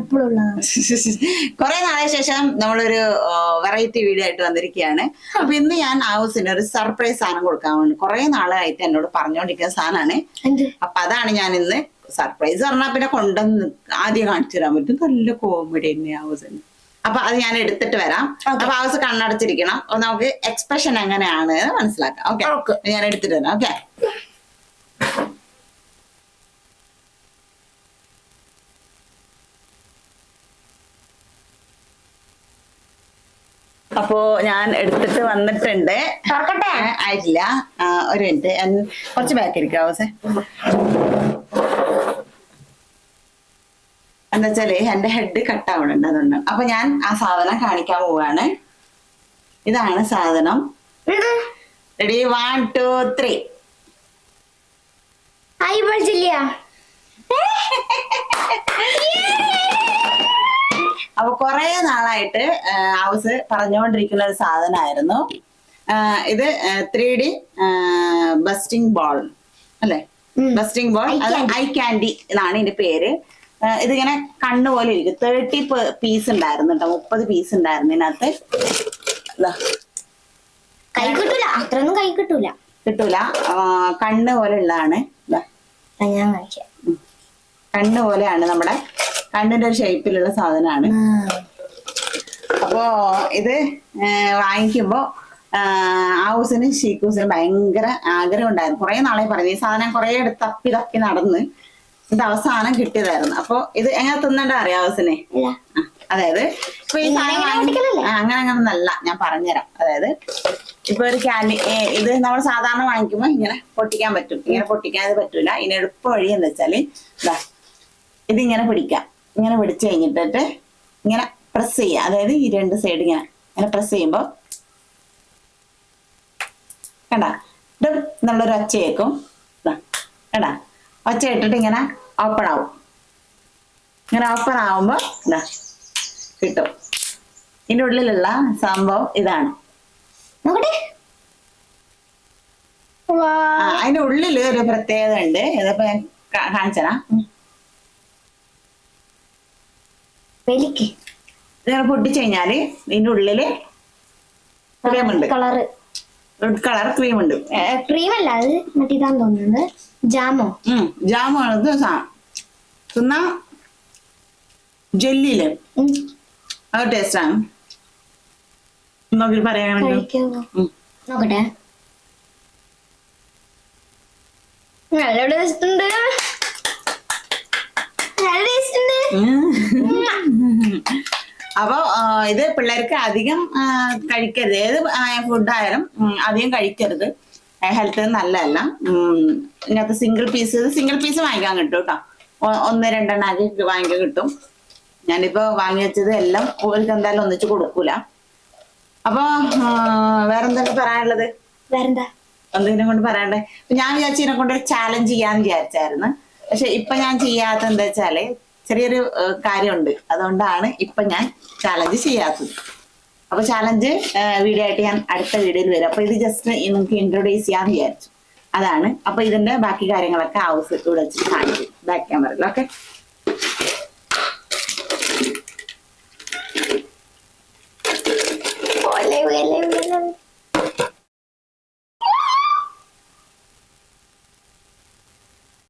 എപ്പോഴും ഉള്ളതാണ് കുറെ നാളെ ശേഷം നമ്മളൊരു വെറൈറ്റി വീഡിയോ ആയിട്ട് വന്നിരിക്കുകയാണ് അപ്പൊ ഇന്ന് ഞാൻ ഹൗസിന് ഒരു സർപ്രൈസ് സാധനം കൊടുക്കാൻ വേണ്ടി കുറെ നാളായിട്ട് എന്നോട് പറഞ്ഞുകൊണ്ടിരിക്കുന്ന സാധനമാണ് അപ്പൊ അതാണ് ഞാൻ ഇന്ന് സർപ്രൈസ് പറഞ്ഞാൽ പിന്നെ കൊണ്ടുവന്ന് ആദ്യം കാണിച്ചു തരാൻ പറ്റും. നല്ല കോമഡി തന്നെ ഹൗസിന് അപ്പൊ അത് ഞാൻ എടുത്തിട്ട് വരാം. അപ്പൊ ഹൗസ് കണ്ണടച്ചിരിക്കണം. നമുക്ക് എക്സ്പ്രഷൻ എങ്ങനെയാണ് മനസ്സിലാക്കാം. ഓക്കെ. ഞാൻ എടുത്തിട്ട് വരാം. ഓക്കെ. അപ്പോ ഞാൻ എടുത്തിട്ട് വന്നിട്ടുണ്ട്. തുറക്കട്ടെ? ആയിട്ടില്ല. ഒരു മിനിറ്റ്. ഞാൻ കുറച്ച് ബാക്ക് ഇരിക്കാം ഹൗസേ എന്താ വെച്ചാൽ എന്റെ ഹെഡ് കട്ട് ആവണുണ്ട് അതുകൊണ്ട്. അപ്പൊ ഞാൻ ആ സാധനം കാണിക്കാൻ പോവാണ്. ഇതാണ് സാധനം. റെഡി വൺ ടു ത്രീ ഐ പഠിച്ചില്ല അപ്പൊ കുറെ നാളായിട്ട് ഹൗസ് പറഞ്ഞുകൊണ്ടിരിക്കുന്ന ഒരു സാധനമായിരുന്നു ഇത് ത്രീ ഡി ബസ്റ്റിംഗ് ബോൾ അല്ലെ? Bursting ball eye candy. എന്നാണ് ഇതിന്റെ പേര്. ഇതിങ്ങനെ കണ്ണ് പോലെ ഇരിക്കും. തേർട്ടി പീസ് ഉണ്ടായിരുന്നു കേട്ടോ മുപ്പത് പീസ് ഉണ്ടായിരുന്നു ഇതിനകത്ത്. കൈ കിട്ടൂല. അത്രയൊന്നും കൈ കിട്ടൂല. കിട്ടൂല. കണ്ണ് പോലെ ഉള്ളതാണ്. ഞാൻ കാണിക്കാം. കണ്ണ് പോലെയാണ് നമ്മുടെ കണ്ണിന്റെ ഒരു ഷേപ്പിലുള്ള സാധനമാണ്. അപ്പോ ഇത് വാങ്ങിക്കുമ്പോ ആ, ഹൗസിന് ഷീക്കൂസിന് ഭയങ്കര ആഗ്രഹം ഉണ്ടായിരുന്നു കുറെ നാളെ പറഞ്ഞു ഈ സാധനം കുറെ എടുത്ത് തപ്പി തപ്പി നടന്ന് ഇത് അവസാനം കിട്ടിയതായിരുന്നു. അപ്പൊ ഇത് എങ്ങനെ തിന്നണ്ട അറിയാം ഹൗസിനെ അതായത് ഇപ്പൊ ഈ സാധനം അങ്ങനെ അങ്ങനെ നല്ല ഞാൻ പറഞ്ഞുതരാം. അതായത് ഇപ്പൊ ഒരു ക്യാൻഡി ഇത് നമ്മൾ സാധാരണ വാങ്ങിക്കുമ്പോ ഇങ്ങനെ പൊട്ടിക്കാൻ പറ്റും. ഇങ്ങനെ പൊട്ടിക്കാൻ പറ്റൂല. ഇനി എളുപ്പ വഴി എന്ന് വെച്ചാൽ ഇതാ ഇതിങ്ങനെ പിടിക്കാം. ഇങ്ങനെ പിടിച്ചു കഴിഞ്ഞിട്ടിട്ട് ഇങ്ങനെ പ്രസ് ചെയ്യുക. അതായത് ഈ രണ്ട് സൈഡ് ഇങ്ങനെ ഇങ്ങനെ പ്രസ് ചെയ്യുമ്പോൾ കണ്ട? ഇത് എന്നുള്ളൊരു ഒച്ച ഇതാ കണ്ട? ഒച്ച ഇട്ടിട്ട് ഇങ്ങനെ ഓപ്പൺ ആവും. ഇങ്ങനെ ഓപ്പൺ ആവുമ്പോൾ ഇതാ കിട്ടും. ഇതിന്റെ ഉള്ളിലുള്ള സംഭവം ഇതാണ്. നോക്കട്ടെ. അതിന്റെ ഉള്ളിൽ ഒരു പ്രത്യേകത ഉണ്ട്. ഇതപ്പോ ഞാൻ വലിക്ക്. ഇതിങ്ങനെ പൊട്ടിച്ചു കഴിഞ്ഞാൽ ഇതിന്റെ ഉള്ളിൽ കളറ്. റെഡ് കളർ ക്രീം ഉണ്ട്. ക്രീം അല്ല അത് മറ്റേതാന്ന് തോന്നുന്നത്? ജാമോ. ജാമോ സാധനം തിന്നാ ജെല്ലിയിൽ. അത് ടേസ്റ്റാണ് നോക്കി പറയാണെങ്കിൽ കഴിക്കാവോ നോക്കട്ടെ. നല്ല ടേസ്റ്റ് ഉണ്ട്. നല്ല ടേസ്റ്റ് ഉണ്ട്. അപ്പൊ ആ, ഇത് പിള്ളേർക്ക് അധികം കഴിക്കരുത്. ഏത് ഫുഡായാലും അധികം കഴിക്കരുത്. ഹെൽത്തിന് നല്ലതല്ല. ഇതിനകത്ത് സിംഗിൾ പീസ് സിംഗിൾ പീസ് വാങ്ങിക്കാൻ കിട്ടും കേട്ടോ ഒന്ന് രണ്ടെണ്ണം ആക്കി വാങ്ങിക്കാൻ കിട്ടും. ഞാനിപ്പോ വാങ്ങി വെച്ചത് എല്ലാം ഒരു എന്തായാലും ഒന്നിച്ച് കൊടുക്കൂല. അപ്പൊ വേറെന്താണ് വേറെന്തൊക്കെ പറയാനുള്ളത്? വേറെന്താ? എന്തെങ്കിലും കൊണ്ട് പറയണ്ടേ? ഞാൻ വിചാരിച്ചു ഇതിനെ കൊണ്ട് ചാലഞ്ച് ചെയ്യാന്ന് വിചാരിച്ചായിരുന്നു. പക്ഷെ ഇപ്പൊ ഞാൻ ചെയ്യാത്ത എന്താ വെച്ചാൽ ചെറിയൊരു കാര്യമുണ്ട്. അതുകൊണ്ടാണ് ഇപ്പൊ ഞാൻ ചാലഞ്ച് ചെയ്യാത്തത്. അപ്പൊ ചാലഞ്ച് വീഡിയോ ആയിട്ട് ഞാൻ അടുത്ത വീഡിയോയിൽ വരും. അപ്പൊ ഇത് ജസ്റ്റ് നിങ്ങൾക്ക് ഇൻട്രൊഡ്യൂസ് ചെയ്യാന്ന് വിചാരിച്ചു. അതാണ്. അപ്പൊ ഇതിന്റെ ബാക്കി കാര്യങ്ങളൊക്കെ ഹൗസ് ഇവിടെ വെച്ച് കാണിക്കും. ബാക്ക് ക്യാമറയിൽ ഓക്കെ